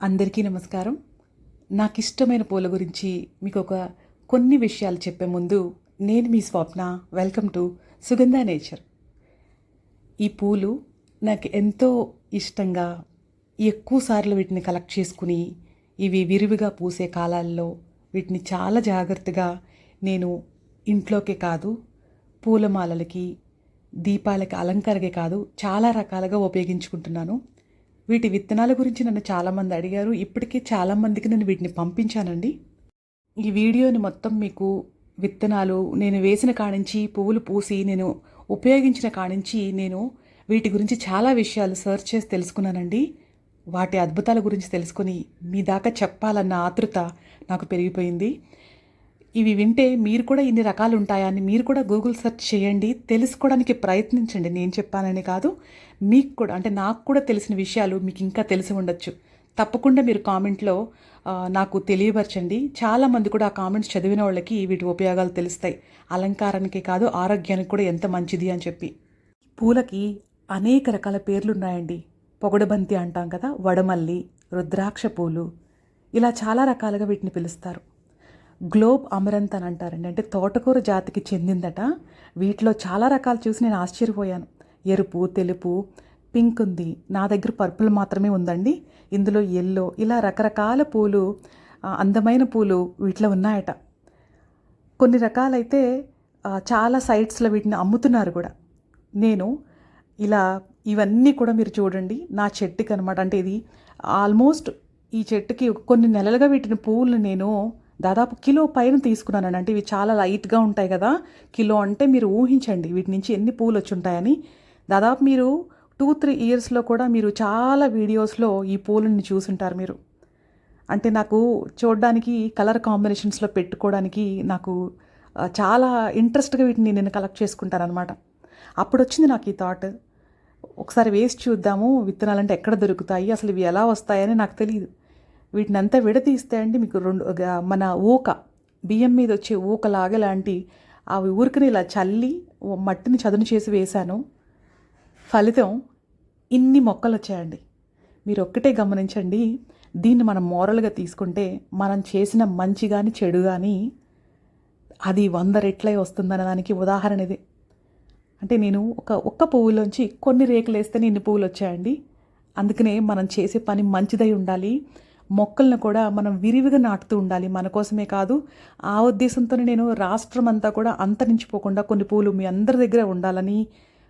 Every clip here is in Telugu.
అందరికీ నమస్కారం. నాకు ఇష్టమైన పూల గురించి మీకు ఒక కొన్ని విషయాలు చెప్పే ముందు నేను మీ Swapna welcome to Sugandha nature. ఈ పూలు నాకు ఎంతో ఇష్టంగా ఎక్కువసార్లు వీటిని కలెక్ట్ చేసుకుని ఇవి విరివిగా పూసే కాలాల్లో వీటిని చాలా జాగ్రత్తగా నేను ఇంట్లోకే కాదు పూలమాలలకి దీపాలకి అలంకరకే కాదు చాలా రకాలుగా ఉపయోగించుకుంటున్నాను. వీటి విత్తనాల గురించి నన్ను చాలామంది అడిగారు. ఇప్పటికీ చాలామందికి నేను వీటిని పంపించానండి. ఈ వీడియోని మొత్తం మీకు విత్తనాలు నేను వేసిన కాడించి పువ్వులు పూసి నేను ఉపయోగించిన కాడించి నేను వీటి గురించి చాలా విషయాలు సెర్చ్ చేసి తెలుసుకున్నానండి. వాటి అద్భుతాల గురించి తెలుసుకొని మీ దాకా చెప్పాలన్న ఆతృత నాకు పెరిగిపోయింది. ఇవి వింటే మీరు కూడా ఇన్ని రకాలు ఉంటాయని మీరు కూడా గూగుల్ సెర్చ్ చేయండి తెలుసుకోవడానికి ప్రయత్నించండి. నేను చెప్పానని కాదు మీకు కూడా అంటే నాకు కూడా తెలిసిన విషయాలు మీకు ఇంకా తెలిసి ఉండొచ్చు. తప్పకుండా మీరు కామెంట్లో నాకు తెలియపరచండి. చాలామంది కూడా ఆ కామెంట్స్ చదివిన వాళ్ళకి వీటి ఉపయోగాలు తెలుస్తాయి. అలంకారానికి కాదు ఆరోగ్యానికి కూడా ఎంత మంచిది అని చెప్పి. పూలకి అనేక రకాల పేర్లు ఉన్నాయండి పొగడబంతి అంటాం కదా వడమల్లి రుద్రాక్ష పూలు ఇలా చాలా రకాలుగా వీటిని పిలుస్తారు. గ్లోబ్ అమరంత్ అని అంటారండి. అంటే తోటకూర జాతికి చెందిందట. వీటిలో చాలా రకాలు చూసి నేను ఆశ్చర్యపోయాను. ఎరుపు తెలుపు పింక్ ఉంది. నా దగ్గర పర్పుల్ మాత్రమే ఉందండి. ఇందులో ఎల్లో ఇలా రకరకాల పూలు అందమైన పూలు వీటిలో ఉన్నాయట. కొన్ని రకాలైతే చాలా సైట్స్లో వీటిని అమ్ముతున్నారు కూడా. నేను ఇలా ఇవన్నీ కూడా మీరు చూడండి. నా చెట్టుకి అనమాట అంటే ఇది ఆల్మోస్ట్ ఈ చెట్టుకి కొన్ని నెలలుగా వీటిని పువ్వులు నేను దాదాపు కిలో పైన తీసుకున్నాను అంటే ఇవి చాలా లైట్గా ఉంటాయి కదా. కిలో అంటే మీరు ఊహించండి. వీటి నుంచి ఎన్ని పూలు వచ్చి ఉంటాయని దాదాపు మీరు టూ త్రీ ఇయర్స్లో కూడా మీరు చాలా వీడియోస్లో ఈ పూలని చూసుంటారు మీరు. అంటే నాకు చూడడానికి కలర్ కాంబినేషన్స్లో పెట్టుకోవడానికి నాకు చాలా ఇంట్రెస్ట్గా వీటిని నేను కలెక్ట్ చేసుకుంటాను అనమాట అప్పుడు వచ్చింది నాకు ఈ థాట్. ఒకసారి వేసి చూద్దాము విత్తనాలంటే ఎక్కడ దొరుకుతాయి అసలు ఇవి ఎలా వస్తాయని నాకు తెలియదు వీటిని అంతా విడతీస్తే అండి మీకు రెండు మన ఊక బియ్యం మీద వచ్చే ఊక లాంటి అవి ఊరికని ఇలా చల్లి మట్టిని చదును చేసి వేశాను. ఫలితం ఇన్ని మొక్కలు వచ్చాయండి. మీరు ఒక్కటే గమనించండి దీన్ని మనం మోరల్గా తీసుకుంటే మనం చేసిన మంచి కానీ చెడు కానీ అది వంద రెట్లై వస్తుందన్న దానికి ఉదాహరణ ఇది. అంటే నేను ఒక ఒక్క పువ్వులోంచి కొన్ని రేకులు వేస్తేనే ఇన్ని పువ్వులు వచ్చాయండి. అందుకనే మనం చేసే పని మంచిదై ఉండాలి. మొక్కలను కూడా మనం విరివిగా నాటుతూ ఉండాలి. మన కోసమే కాదు ఆ ఉద్దేశంతోనే నేను రాష్ట్రం అంతా కూడా అంతరించిపోకుండా కొన్ని పూలు మీ అందరి దగ్గర ఉండాలని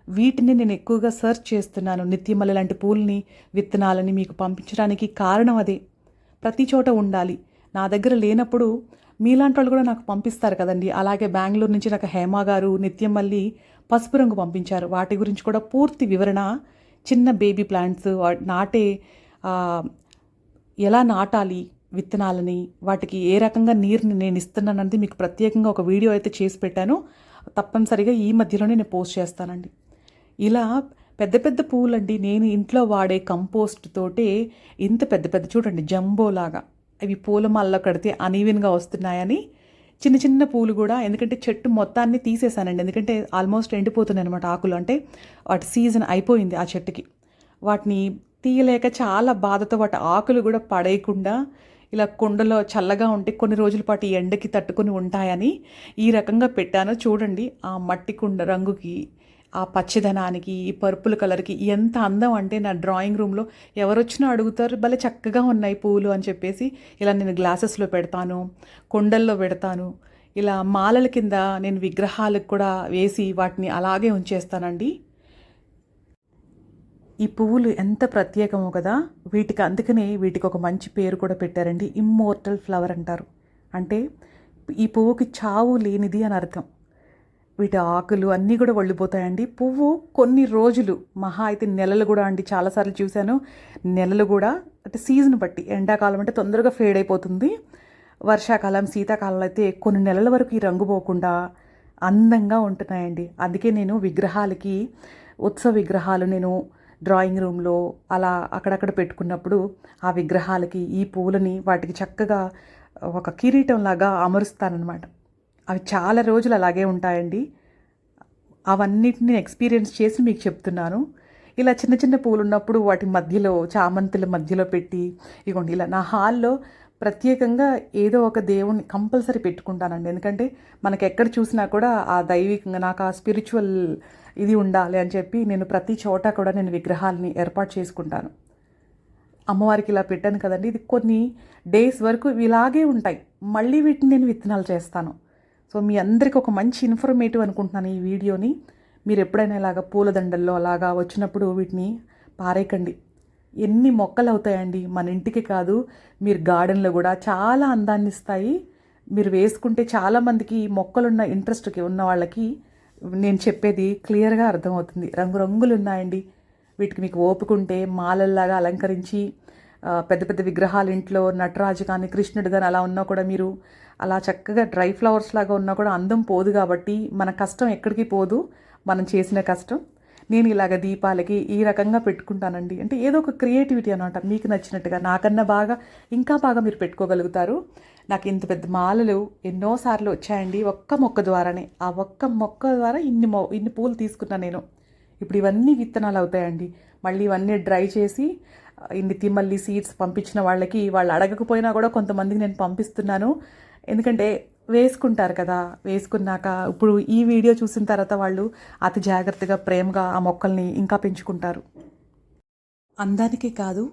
వీటిని నేను ఎక్కువగా సెర్చ్ చేస్తున్నాను. నిత్యమల్లి లాంటి పూలని విత్తనాలని మీకు పంపించడానికి కారణం అదే. ప్రతి చోట ఉండాలి. నా దగ్గర లేనప్పుడు మీలాంటి వాళ్ళు కూడా నాకు పంపిస్తారు కదండి. అలాగే బెంగళూరు నుంచి నాకు హేమ గారు నిత్యమల్లి పసుపు రంగు పంపించారు. వాటి గురించి కూడా పూర్తి వివరణ చిన్న బేబీ ప్లాంట్స్ వా- నాటే ఎలా నాటాలి విత్తనాలని వాటికి ఏ రకంగా నీరుని నేను ఇస్తున్నానంటే మీకు ప్రత్యేకంగా ఒక వీడియో అయితే చేసి పెట్టాను. తప్పనిసరిగా ఈ మధ్యలోనే నేను పోస్ట్ చేస్తానండి. ఇలా పెద్ద పెద్ద పువ్వులండి నేను ఇంట్లో వాడే కంపోస్ట్ తోటే ఇంత పెద్ద పెద్ద చూడండి జంబోలాగా అవి పూల మల్ల కడితే అనీవెన్గా వస్తున్నాయని. చిన్న చిన్న పూలు కూడా ఎందుకంటే చెట్టు మొత్తాన్ని తీసేశానండి ఎందుకంటే ఆల్మోస్ట్ ఎండిపోతున్నాయి అనమాట ఆకులు. అంటే వాటి సీజన్ అయిపోయింది ఆ చెట్టుకి. వాటిని తీయలేక చాలా బాధతో వాటి ఆకులు కూడా పడేయకుండా ఇలా కుండలో చల్లగా ఉంటే కొన్ని రోజుల పాటు ఈ ఎండకి తట్టుకొని ఉంటాయని ఈ రకంగా పెట్టాను. చూడండి ఆ మట్టి కుండ రంగుకి ఆ పచ్చదనానికి ఈ పర్పుల్ కలర్కి ఎంత అందం అంటే నా డ్రాయింగ్ రూమ్లో ఎవరొచ్చినా అడుగుతారు భలే చక్కగా ఉన్నాయి పూలు అని చెప్పేసి ఇలా నేను గ్లాసెస్లో పెడతాను కుండల్లో పెడతాను. ఇలా మాలల కింద నేను విగ్రహాలకు కూడా వేసి వాటిని అలాగే ఉంచేస్తానండి. ఈ పువ్వులు ఎంత ప్రత్యేకమో కదా వీటికి అందుకనే వీటికి ఒక మంచి పేరు కూడా పెట్టారండి. ఇమ్మోర్టల్ ఫ్లవర్ అంటారు. అంటే ఈ పువ్వుకి చావు లేనిది అని అర్థం. వీటి ఆకులు అన్నీ కూడా వళ్ళిపోతాయండి. పువ్వు కొన్ని రోజులు మహా అయితే నెలలు కూడా అండి. చాలాసార్లు చూశాను. నెలలు కూడా అంటే సీజన్ బట్టి ఎండాకాలం అంటే తొందరగా ఫేడ్ అయిపోతుంది. వర్షాకాలం శీతాకాలంలో అయితే కొన్ని నెలల వరకు ఈ రంగు పోకుండా అందంగా ఉంటున్నాయండి. అందుకే నేను విగ్రహాలకి ఉత్సవ విగ్రహాలు నేను డ్రాయింగ్ రూమ్లో అలా అక్కడక్కడ పెట్టుకున్నప్పుడు ఆ విగ్రహాలకి ఈ పూలని వాటికి చక్కగా ఒక కిరీటంలాగా అమరుస్తానన్నమాట. అవి చాలా రోజులు అలాగే ఉంటాయండి. అవన్నిటిని ఎక్స్పీరియన్స్ చేసి మీకు చెప్తున్నాను. ఇలా చిన్న చిన్న పూలు ఉన్నప్పుడు వాటి మధ్యలో చామంతుల మధ్యలో పెట్టి ఇగోండి ఇలా నా హాల్లో ప్రత్యేకంగా ఏదో ఒక దేవుణ్ణి కంపల్సరీ పెట్టుకుంటానండి. ఎందుకంటే మనకి ఎక్కడ చూసినా కూడా ఆ దైవికంగా నాకు ఆ స్పిరిచువల్ ఇది ఉండాలి అని చెప్పి నేను ప్రతి చోట కూడా నేను విగ్రహాలని ఏర్పాటు చేసుకుంటాను. అమ్మవారికి ఇలా పెట్టాను కదండి. ఇది కొన్ని డేస్ వరకు ఇలాగే ఉంటాయి. మళ్ళీ వీటిని నేను విత్తనాలు చేస్తాను. సో మీ అందరికీ ఒక మంచి ఇన్ఫర్మేటివ్ అనుకుంటున్నాను ఈ వీడియోని. మీరు ఎప్పుడైనా ఇలాగ పూలదండల్లో అలాగా వచ్చినప్పుడు వీటిని పారేయకండి. ఎన్ని మొక్కలు అవుతాయండి మన ఇంటికి కాదు మీరు గార్డెన్లో కూడా చాలా అందాన్ని ఇస్తాయి. మీరు వేసుకుంటే చాలామందికి మొక్కలున్న ఇంట్రెస్ట్కి ఉన్న వాళ్ళకి నేను చెప్పేది క్లియర్గా అర్థమవుతుంది. రంగురంగులు ఉన్నాయండి. వీటికి మీకు ఓపుకుంటే మాలల్లాగా అలంకరించి పెద్ద పెద్ద విగ్రహాలు ఇంట్లో నటరాజు కానీ కృష్ణుడు కానీ అలా ఉన్నా కూడా మీరు అలా చక్కగా డ్రై ఫ్లవర్స్ లాగా ఉన్నా కూడా అందం పోదు కాబట్టి మన కష్టం ఎక్కడికి పోదు. మనం చేసిన కష్టం నేను ఇలాగ దీపాలకి ఈ రకంగా పెట్టుకుంటానండి. అంటే ఏదో ఒక క్రియేటివిటీ అనమాట మీకు నచ్చినట్టుగా నాకన్నా బాగా ఇంకా బాగా మీరు పెట్టుకోగలుగుతారు. నాకు ఇంత పెద్ద మాలలు ఎన్నోసార్లు వచ్చాయండి. ఒక్క మొక్క ద్వారానే. ఆ ఒక్క మొక్క ద్వారా ఇన్ని మొ ఇన్ని పూలు తీసుకున్నా నేను. ఇప్పుడు ఇవన్నీ విత్తనాలు అవుతాయండి. మళ్ళీ ఇవన్నీ డ్రై చేసి ఇన్ని తిమ్మల్లి సీడ్స్ పంపించిన వాళ్ళకి వాళ్ళు అడగకపోయినా కూడా కొంతమందికి నేను పంపిస్తున్నాను. ఎందుకంటే వేసుకుంటారు కదా వేసుకున్నాక ఇప్పుడు ఈ వీడియో చూసిన తర్వాత వాళ్ళు అతి జాగ్రత్తగా ప్రేమగా ఆ మొక్కల్ని ఇంకా పెంచుకుంటారు. అందానికి కాదు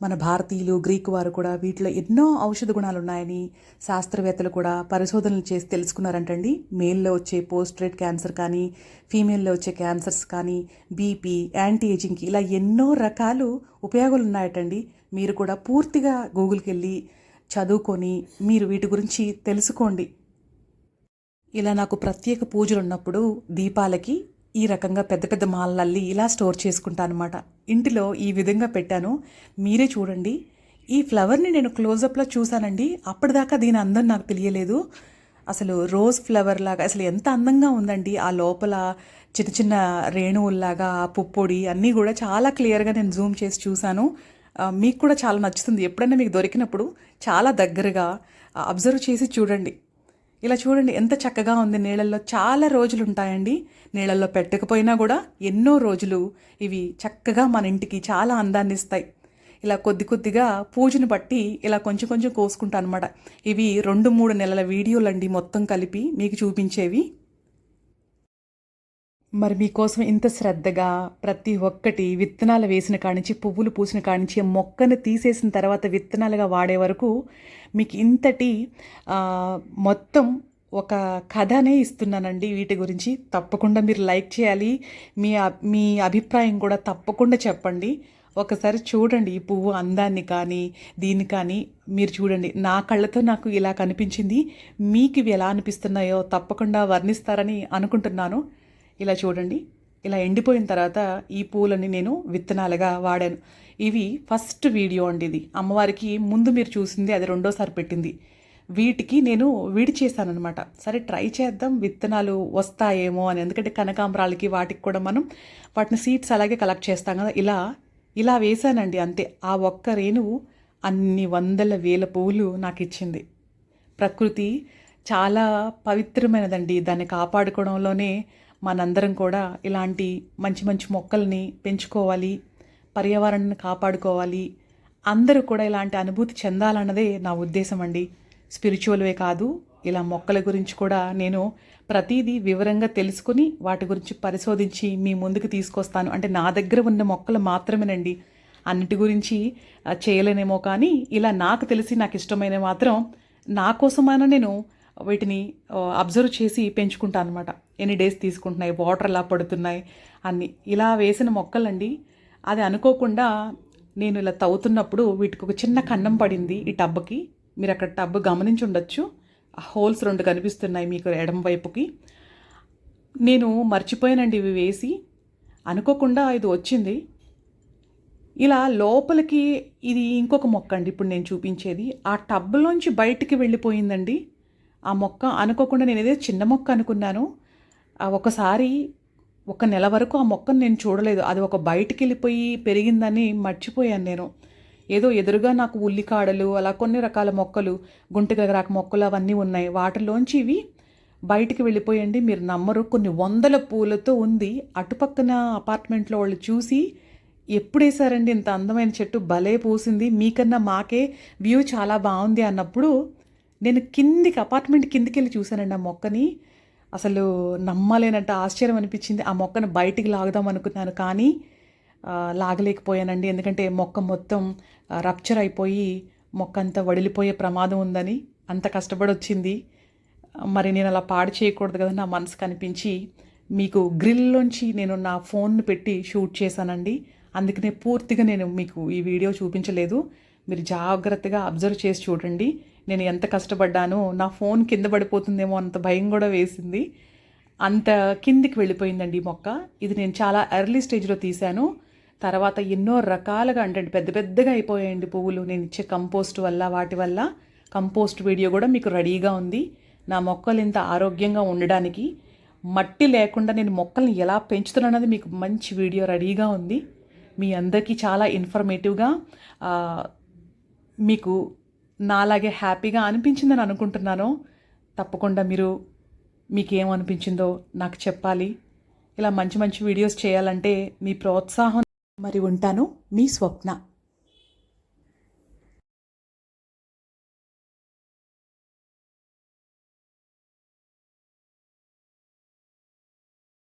మన భారతీయులు గ్రీకు వారు కూడా వీటిలో ఎన్నో ఔషధ గుణాలు ఉన్నాయని శాస్త్రవేత్తలు కూడా పరిశోధనలు చేసి తెలుసుకున్నారంటండి. మేల్లో వచ్చే పోస్ట్రేట్ క్యాన్సర్ కానీ ఫీమేల్లో వచ్చే క్యాన్సర్స్ కానీ బీపీ యాంటీ ఏజింగ్కి ఇలా ఎన్నో రకాలు ఉపయోగాలు ఉన్నాయటండి మీరు కూడా పూర్తిగా గూగుల్కి వెళ్ళి చదువుకొని మీరు వీటి గురించి తెలుసుకోండి. ఇలా నాకు ప్రత్యేక పూజలు ఉన్నప్పుడు దీపాలకి ఈ రకంగా పెద్ద పెద్ద మాలల్లి ఇలా స్టోర్ చేసుకుంటాను అనమాట ఇంటిలో ఈ విధంగా పెట్టాను. మీరే చూడండి. ఈ ఫ్లవర్ని నేను క్లోజప్లో చూశానండి. అప్పటిదాకా దీని అందం నాకు తెలియలేదు. అసలు రోజ్ ఫ్లవర్ లాగా అసలు ఎంత అందంగా ఉందండి. ఆ లోపల చిన్న చిన్న రేణువుల్లాగా ఆ పుప్పొడి అన్నీ కూడా చాలా క్లియర్గా నేను జూమ్ చేసి చూశాను. మీకు కూడా చాలా నచ్చుతుంది. ఎప్పుడైనా మీకు దొరికినప్పుడు చాలా దగ్గరగా అబ్జర్వ్ చేసి చూడండి. ఇలా చూడండి ఎంత చక్కగా ఉంది నీళ్ళల్లో. చాలా రోజులు ఉంటాయండి నీళ్ళల్లో పెట్టకపోయినా కూడా ఎన్నో రోజులు ఇవి చక్కగా మన ఇంటికి చాలా అందాన్ని ఇస్తాయి. ఇలా కొద్ది కొద్దిగా పూజను బట్టి ఇలా కొంచెం కొంచెం కోసుకుంటాను అనమాట ఇవి రెండు మూడు నెలల వీడియోలండి మొత్తం కలిపి మీకు చూపించేవి. మరి మీకోసం ఇంత శ్రద్ధగా ప్రతి ఒక్కటి విత్తనాలు వేసిన కానించి పువ్వులు పూసిన కానించి మొక్కను తీసేసిన తర్వాత విత్తనాలుగా వాడే వరకు మీకు ఇంతటి మొత్తం ఒక కథనే ఇస్తున్నానండి వీటి గురించి. తప్పకుండా మీరు లైక్ చేయాలి. మీ మీ అభిప్రాయం కూడా తప్పకుండా చెప్పండి. ఒకసారి చూడండి ఈ పువ్వు అందాన్ని కానీ దీన్ని కానీ మీరు చూడండి. నా కళ్ళతో నాకు ఇలా కనిపించింది. మీకు ఇవి ఎలా అనిపిస్తున్నాయో తప్పకుండా వర్ణిస్తారని అనుకుంటున్నాను. ఇలా చూడండి. ఇలా ఎండిపోయిన తర్వాత ఈ పూలని నేను విత్తనాలుగా వాడాను. ఇవి ఫస్ట్ వీడియో అండి ఇది. అమ్మవారికి ముందు మీరు చూసింది అది రెండోసారి పెట్టింది. వీటికి నేను విడి చేశానమాట సరే ట్రై చేద్దాం విత్తనాలు వస్తాయేమో అని. ఎందుకంటే కనకాంబరాలకి వాటికి కూడా మనం వాటిని సీడ్స్ అలాగే కలెక్ట్ చేస్తాం కదా. ఇలా ఇలా వేశానండి అంతే. ఆ ఒక్క రేణువు అన్ని వందల వేల పువ్వులు నాకు ఇచ్చింది. ప్రకృతి చాలా పవిత్రమైనదండి. దాన్ని కాపాడుకోవడంలోనే మనందరం కూడా ఇలాంటి మంచి మంచి మొక్కల్ని పెంచుకోవాలి పర్యావరణాన్ని కాపాడుకోవాలి. అందరూ కూడా ఇలాంటి అనుభూతి చెందాలన్నదే నా ఉద్దేశం అండి. స్పిరిచువల్వే కాదు ఇలా మొక్కల గురించి కూడా నేను ప్రతిదీ వివరంగా తెలుసుకుని వాటి గురించి పరిశోధించి మీ ముందుకు తీసుకొస్తాను. అంటే నా దగ్గర ఉన్న మొక్కలు మాత్రమేనండి. అన్నిటి గురించి చేయలేనేమో కానీ ఇలా నాకు తెలిసి నాకు ఇష్టమైన మాత్రం నా కోసమైనా నేను వీటిని అబ్జర్వ్ చేసి పెంచుకుంటాను అనమాట ఎన్ని డేస్ తీసుకుంటున్నాయి వాటర్ ఎలా పడుతున్నాయి అన్ని. ఇలా వేసిన మొక్కలండి అది అనుకోకుండా నేను ఇలా తవ్వుతున్నప్పుడు వీటికి ఒక చిన్న కన్నం పడింది ఈ టబ్కి. మీరు అక్కడ టబ్ గమనించి ఉండొచ్చు. హోల్స్ రెండు కనిపిస్తున్నాయి మీకు ఎడమ వైపుకి. నేను మర్చిపోయానండి ఇవి వేసి. అనుకోకుండా ఇది వచ్చింది. ఇలా లోపలికి ఇది ఇంకొక మొక్క అండి ఇప్పుడు నేను చూపించేది. ఆ టబ్లోంచి బయటికి వెళ్ళిపోయిందండి. ఆ మొక్క అనుకోకుండా నేను ఏదో చిన్న మొక్క అనుకున్నాను. ఒకసారి ఒక నెల వరకు ఆ మొక్కను నేను చూడలేదు. అది ఒక బయటికి వెళ్ళిపోయి పెరిగిందని మర్చిపోయాను నేను. ఏదో ఎదురుగా నాకు ఉల్లికాడలు అలా కొన్ని రకాల మొక్కలు గుంటగలగరాక మొక్కలు అవన్నీ ఉన్నాయి. వాటిలోంచి ఇవి బయటికి వెళ్ళిపోయండి. మీరు నమ్మరు కొన్ని వందల పూలతో ఉంది. అటుపక్కన అపార్ట్మెంట్లో వాళ్ళు చూసి ఎప్పుడేసారండి ఇంత అందమైన చెట్టు? భలే పూసింది. మీకన్నా మాకే వ్యూ చాలా బాగుంది అన్నప్పుడు నేను కిందికి అపార్ట్మెంట్ కిందికి వెళ్ళి చూశానండి ఆ మొక్కని. అసలు నమ్మలేనంట ఆశ్చర్యం అనిపించింది. ఆ మొక్కను బయటికి లాగుదాం అనుకున్నాను కానీ లాగలేకపోయానండి. ఎందుకంటే మొక్క మొత్తం రప్చర్ అయిపోయి మొక్క అంతా వడిలిపోయే ప్రమాదం ఉందని అంత కష్టపడి వచ్చింది మరి నేను అలా పాడు చేయకూడదు కదా నా మనసు కనిపించి మీకు గ్రిల్లోంచి నేను నా ఫోన్ను పెట్టి షూట్ చేశానండి. అందుకనే పూర్తిగా నేను మీకు ఈ వీడియో చూపించలేదు. మీరు జాగ్రత్తగా అబ్జర్వ్ చేసి చూడండి. నేను ఎంత కష్టపడ్డానో నా ఫోన్ కింద పడిపోతుందేమో అంత భయం కూడా వేసింది. అంత కిందికి వెళ్ళిపోయిందండి మొక్క. ఇది నేను చాలా ఎర్లీ స్టేజ్లో తీశాను. తర్వాత ఎన్నో రకాలుగా అంటే పెద్ద పెద్దగా అయిపోయాయండి పువ్వులు. నేను ఇచ్చే కంపోస్ట్ వల్ల వాటి వల్ల కంపోస్ట్ వీడియో కూడా మీకు రెడీగా ఉంది. నా మొక్కలు ఇంత ఆరోగ్యంగా ఉండడానికి మట్టి లేకుండా నేను మొక్కల్ని ఎలా పెంచుతున్నానది మీకు మంచి వీడియో రెడీగా ఉంది. మీ అందరికీ చాలా ఇన్ఫర్మేటివ్గా మీకు నాలాగే హ్యాపీగా అనిపించిందని అనుకుంటున్నాను తప్పకుండా మీరు మీకేమనిపించిందో నాకు చెప్పాలి. ఇలా మంచి మంచి వీడియోస్ చేయాలంటే మీ ప్రోత్సాహం మరి ఉంటాను. మీ స్వప్న.